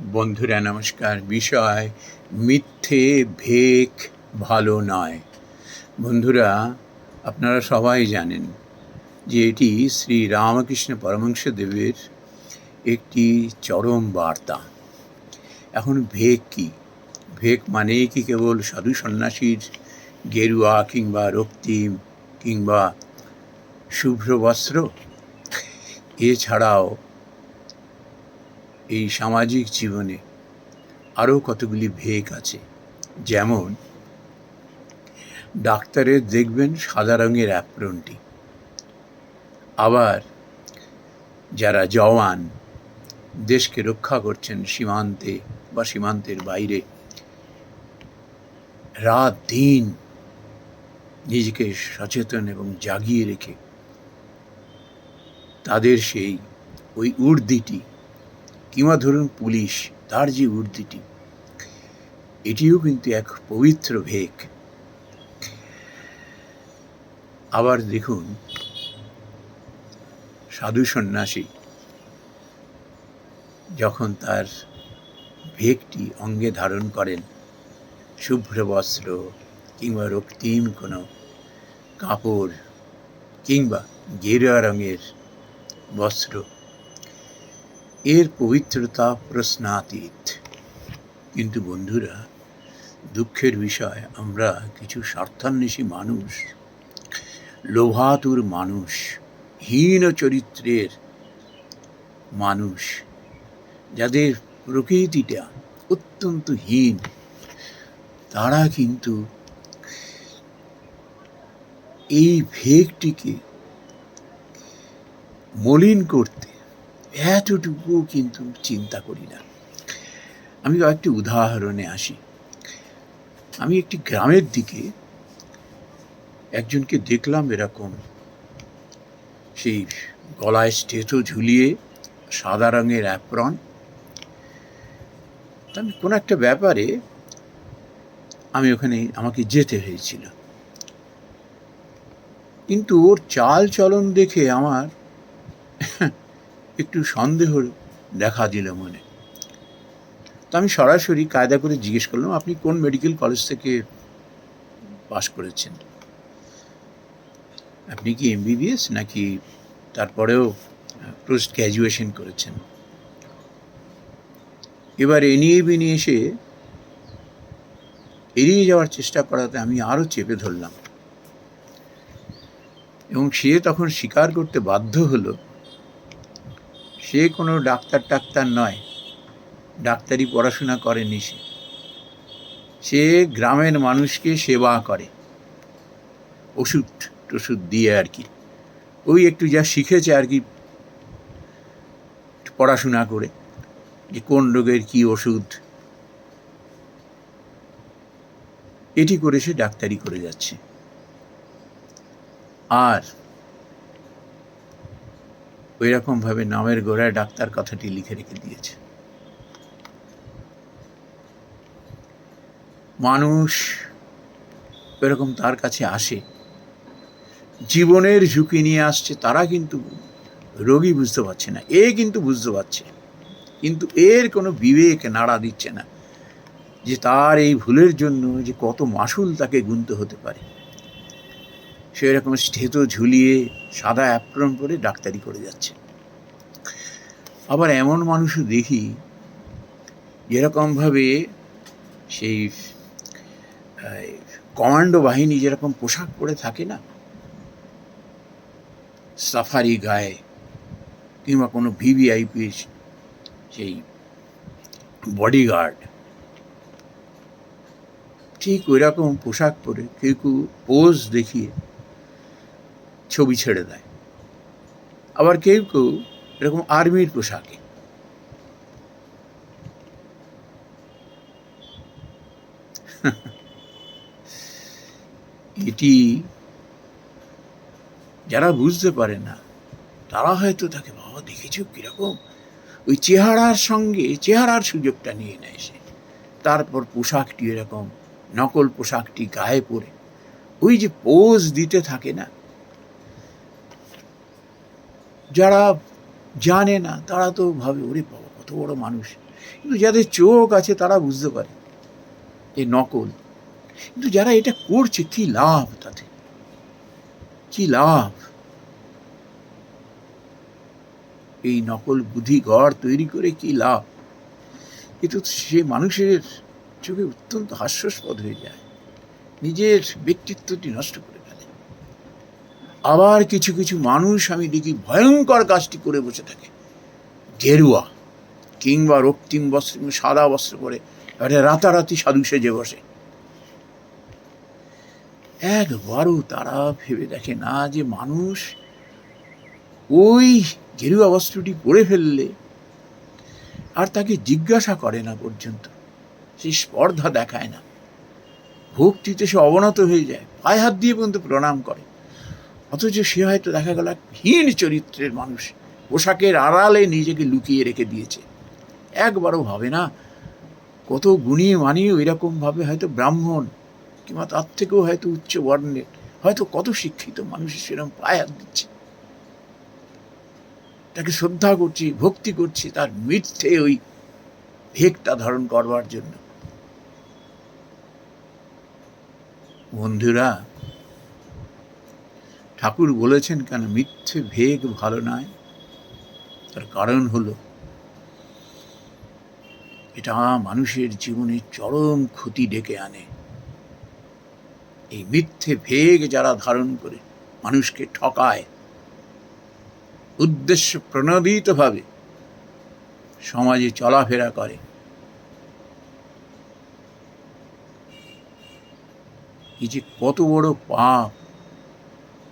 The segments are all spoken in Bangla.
বন্ধুরা, নমস্কার। বিষয়, মিথ্যে, ভেক, ভালো নয়। বন্ধুরা, আপনারা সবাই জানেন যে এটি শ্রী রামকৃষ্ণ পরমংশ দেবের একটি চরম বার্তা। এখন ভেক কি? ভেক মানেই কি কেবল সাধু সন্ন্যাসীর গেরুয়া কিংবা রক্তিম কিংবা শুভ্র বস্ত্র? এছাড়াও এই সামাজিক জীবনে আরও কতগুলি ভেক আছে। যেমন ডাক্তারের দেখবেন সাদা রঙের অ্যাপ্রনটি। আবার, যারা জওয়ান, দেশকে রক্ষা করছেন সীমান্তে বা সীমান্তের বাইরে, রাত দিন নিজেকে সচেতন এবং জাগিয়ে রেখে তাদের সেই ওই উর্দিটি কিংবা ধরুন পুলিশ, তার যে উর্দিটি, এটিও কিন্তু এক পবিত্র ভেক। আবার দেখুন, সাধু সন্ন্যাসী যখন তার ভেকটি অঙ্গে ধারণ করেন, শুভ্র বস্ত্র কিংবা রক্তিম কোনো কাপড় কিংবা গেরুয়া রঙের বস্ত্র এর পবিত্রতা প্রশ্নাতীত। কিন্তু বন্ধুরা, দুঃখের বিষয়, আমরা কিছু স্বার্থান্বেষী মানুষ, লোভাতুর মানুষ, হীন চরিত্রের মানুষ, যাদের প্রকৃতিটা অত্যন্ত হীন, তারা কিন্তু এই ভেগটিকে মলিন করতে এতটুকু কিন্তু চিন্তা করি না। আমি কয়েকটি উদাহরণে আসি। আমি একটি গ্রামের দিকে একজনকে দেখলাম এরকম। সেই গলায় স্টেথো ঝুলিয়ে সাদা রঙের অ্যাপ্রন আমি কোনো একটা ব্যাপারে আমি ওখানে আমাকে যেতে হয়েছিল। কিন্তু ওর চাল চলন দেখে আমার একটু সন্দেহ দেখা দিল মনে। তো আমি সরাসরি কায়দা করে জিজ্ঞেস করলাম, আপনি কোন মেডিকেল কলেজ থেকে পাশ করেছেন? আপনি কি এমবিবিএস নাকি তারপরেও পোস্ট গ্র্যাজুয়েশন করেছেন? এবার এ নিয়ে বিনিয়ে এসে এড়িয়ে যাওয়ার চেষ্টা করাতে আমি আরও চেপে ধরলাম। এবং সে তখন স্বীকার করতে বাধ্য হলো সে কোনো ডাক্তার টাক্তার নয়। ডাক্তারি পড়াশোনা করেনি সে। সে গ্রামের মানুষকে সেবা করে। ওষুধ টষুধ দিয়ে আর কি। ওই একটু যা শিখেছে আর কি পড়াশোনা করে যে কোন রোগের কি ওষুধ। এটি করে সে ডাক্তারি করে যাচ্ছে। আর ওই রকমভাবে নামের গোড়ায় ডাক্তার কথাটি লিখে রেখে দিয়েছে। মানুষ এরকম তার কাছে আসে, জীবনের ঝুঁকি নিয়ে আসছে, তারা কিন্তু রোগী বুঝতে পারছে না, এ কিন্তু বুঝতে পারছে, কিন্তু এর কোনো বিবেক নাড়া দিচ্ছে না যে তার এই ভুলের জন্য যে কত মাসুল তাকে গুনতে হতে পারে। সেরকম স্থেত ঝুলিয়ে, সাদা অ্যাপ্রন পরে ডাক্তারি করে যাচ্ছে। আবার এমন মানুষও দেখি, যেরকমভাবে সেই কমান্ডো বাহিনী যেরকম পোশাক পরে থাকে না, সাফারি গায়ে কিংবা কোনো ভিভিআইপি সেই বডিগার্ড ঠিক ওই রকম পোশাক পরে কেউ কেউ পোজ দেখিয়ে ছবি ছেড়ে দেয়। আবার কেউ কেউ এরকম আর্মির পোশাকে। এটি যারা বুঝতে পারে না তারা হয়তো তাকে বাবা দেখেছ কীরকম? ওই চেহারার সঙ্গে চেহারার সুযোগটা নিয়ে নেয় সে। তারপর পোশাকটি এরকম নকল পোশাকটি গায়ে পরে। ওই যে পোজ দিতে থাকে না যারা জানে না, তারা তো ভাবে, ওরে বাবা, কত বড় মানুষ। কিন্তু যাদের চোখ আছে, তারা বুঝতে পারে এ নকল। কিন্তু যারা এটা করছে, কি লাভ তাতে কি লাভ? এই নকল বুদ্ধি গড় তৈরি করে কি লাভ? কিন্তু সে মানুষের চোখে অত্যন্ত হাস্যস্পদ হয়ে যায়। নিজের ব্যক্তিত্বটি নষ্ট করে আবার কিছু কিছু মানুষ আমি দেখি ভয়ঙ্কর কাজটি করে বসে থাকে। গেরুয়া কিংবা রক্তিম বস্ত্র, সাদা বস্ত্র পরে একটা রাতারাতি সাধু সেজে বসে। একবারও তারা ভেবে দেখে না যে মানুষ ওই গেরুয়া বস্ত্রটি পরে ফেললে আর তাকে জিজ্ঞাসা করে না পর্যন্ত। সেই স্পর্ধা দেখায় না। ভক্তিতে সে অবনত হয়ে যায়। পায়ে হাত দিয়ে পর্যন্ত প্রণাম করে। অথচ সে হয়তো দেখা গেল হীন চরিত্রের মানুষ। পোশাকের আড়ালে নিজেকে লুকিয়ে রেখে দিয়েছে। একবারও ভাবে না কত গুণী মানি ওই রকমভাবে হয়তো ব্রাহ্মণ, কিংবা তার থেকেও হয়তো উচ্চ বর্ণের, হয়তো কত শিক্ষিত মানুষ সেরকম পায়ে হাত দিচ্ছে। তাকে শ্রদ্ধা করছি, ভক্তি করছি, তার মিথ্যে ওই ভেকটা ধারণ করবার জন্য। বন্ধুরা ঠাকুর বলেছেন, কেন মিথ্যে ভেগ ভালো নয়? তার কারণ হলো, এটা মানুষের জীবনে চরম ক্ষতি ডেকে আনে। এই মিথ্যে ভেগ যারা ধারণ করে, মানুষকে ঠকায়, উদ্দেশ্য প্রণোদিতভাবে সমাজে চলাফেরা করে। এই যে কত বড় পাপ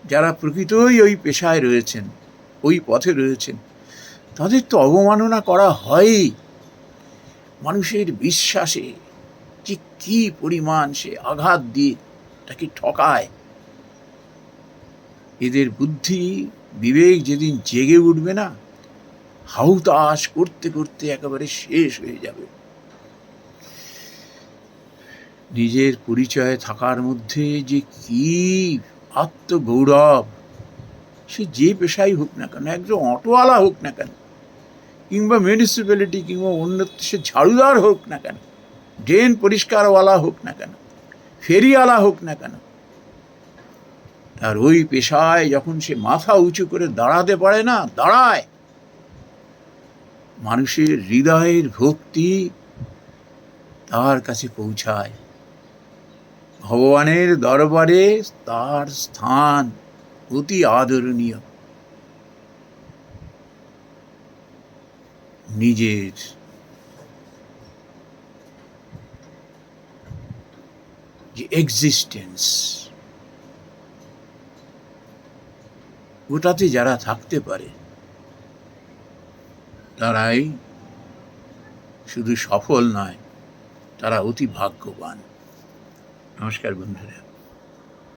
যারা প্রকৃতই ওই পেশায় রয়েছেন, ওই পথে রয়েছেন, তাদের তো অবমাননা করা হয়ই। মানুষের বিশ্বাসে যে কি পরিমাণ সে আঘাত দিয়ে তাকে ঠকায়। এদের বুদ্ধি, বিবেক যেদিন জেগে উঠবে না হাউতাস করতে করতে একেবারে শেষ হয়ে যাবে। নিজের পরিচয়ে থাকার মধ্যে যে কি আত্মগৌরব। সে যে পেশাই হোক না কেন, একজন অটোওয়ালা হোক না কেন, কিংবা মিউনিসিপ্যালিটি কিংবা অন্য সে ঝাড়ুদার হোক না কেন, ড্রেন পরিষ্কারওয়ালা হোক না কেন, ফেরিওয়ালা হোক না কেন, তার ওই পেশায় যখন সে মাথা উঁচু করে দাঁড়াতে পারে না, দাঁড়ায়। মানুষের হৃদয়ের ভক্তি তার কাছে পৌঁছায়। ভগবানের দরবারে তার স্থান অতি আদরণীয়। নিজের যে এক্সিস্টেন্স ওটাতে যারা থাকতে পারে, তারাই শুধু সফল নয়, তারা অতি ভাগ্যবান। নমস্কার বন্ধুরা।